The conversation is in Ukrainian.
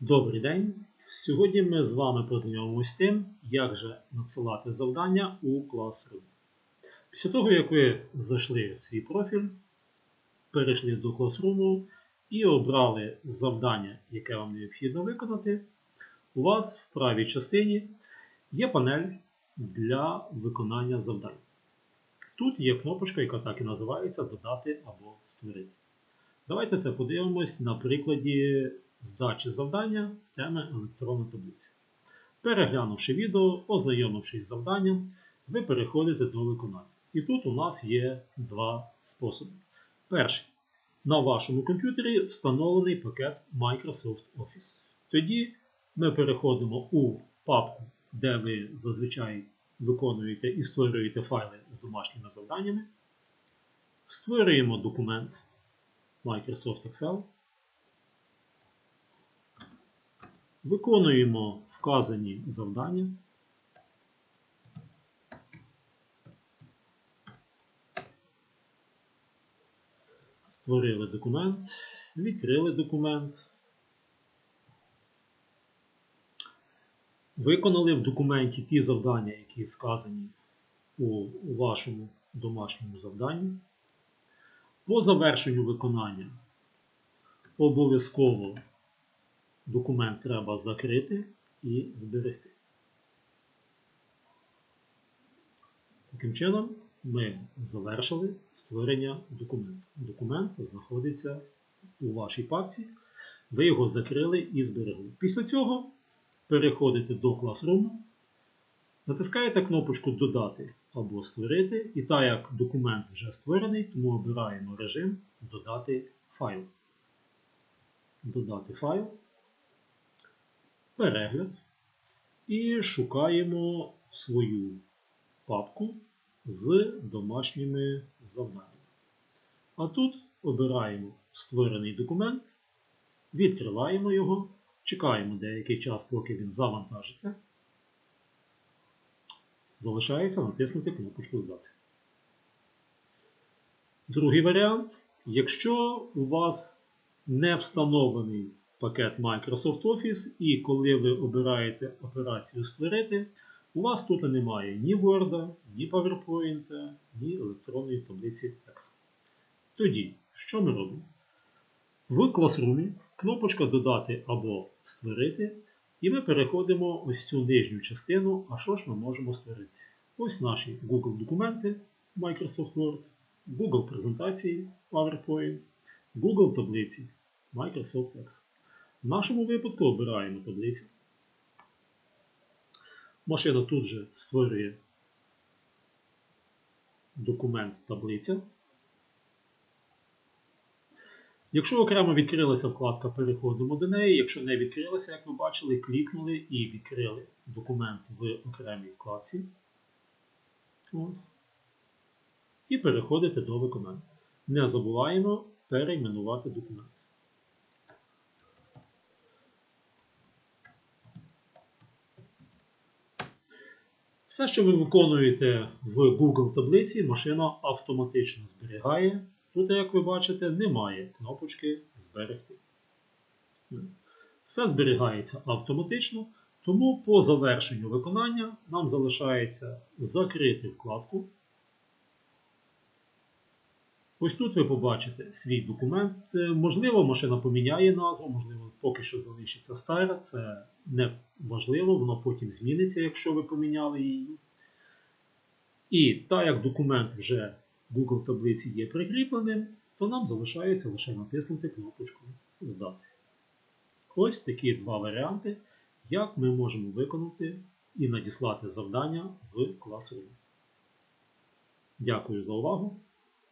Добрий день! Сьогодні ми з вами познайомимося з тим, як же надсилати завдання у Classroom. Після того, як ви зайшли в свій профіль, перейшли до Classroom і обрали завдання, яке вам необхідно виконати, у вас в правій частині є панель для виконання завдань. Тут є кнопочка, яка так і називається Додати або створити. Давайте це подивимось на прикладі здачі завдання з теми електронна таблиця. Переглянувши відео, ознайомившись з завданням, ви переходите до виконання. І тут у нас є два способи. Перший. На вашому комп'ютері встановлений пакет Microsoft Office. Тоді ми переходимо у папку, де ви зазвичай виконуєте і створюєте файли з домашніми завданнями. Створюємо документ Microsoft Excel. Виконуємо вказані завдання. Створили документ, відкрили документ. Виконали в документі ті завдання, які сказані у вашому домашньому завданні. По завершенню виконання обов'язково документ треба закрити і зберегти. Таким чином, ми завершили створення документу. Документ знаходиться у вашій папці. Ви його закрили і зберегли. Після цього переходите до Classroom, натискаєте кнопочку Додати або Створити, і так як документ вже створений, тому обираємо режим Додати файл. Додати файл перегляд і шукаємо свою папку з домашніми завданнями. А тут обираємо створений документ, відкриваємо його, чекаємо деякий час, поки він завантажиться. Залишається натиснути кнопочку Здати. Другий варіант. Якщо у вас не встановлений пакет Microsoft Office, і коли ви обираєте операцію Створити, у вас тут немає ні Word, ні PowerPoint, ні електронної таблиці Excel. Тоді, що ми робимо? В Classroom кнопочка Додати або Створити, і ми переходимо ось цю нижню частину. А що ж ми можемо створити? Ось наші Google документи Microsoft Word, Google презентації PowerPoint, Google таблиці Microsoft Excel. В нашому випадку обираємо таблицю. Машина тут же створює документ таблиця. Якщо окремо відкрилася вкладка, переходимо до неї. Якщо не відкрилася, як ви бачили, клікнули і відкрили документ в окремій вкладці. Ось. І переходите до виконання. Не забуваємо перейменувати документ. Все, що ви виконуєте в Google таблиці, машина автоматично зберігає. Тут, як ви бачите, немає кнопочки Зберегти. Все зберігається автоматично, тому по завершенню виконання нам залишається закрити вкладку. Ось тут ви побачите свій документ. Можливо, машина поміняє назву, можливо, поки що залишиться стара. Це не важливо, воно потім зміниться, якщо ви поміняли її. І так як документ вже в Google таблиці є прикріпленим, то нам залишається лише натиснути кнопочку Здати. Ось такі два варіанти, як ми можемо виконати і надіслати завдання в Classroom. Дякую за увагу.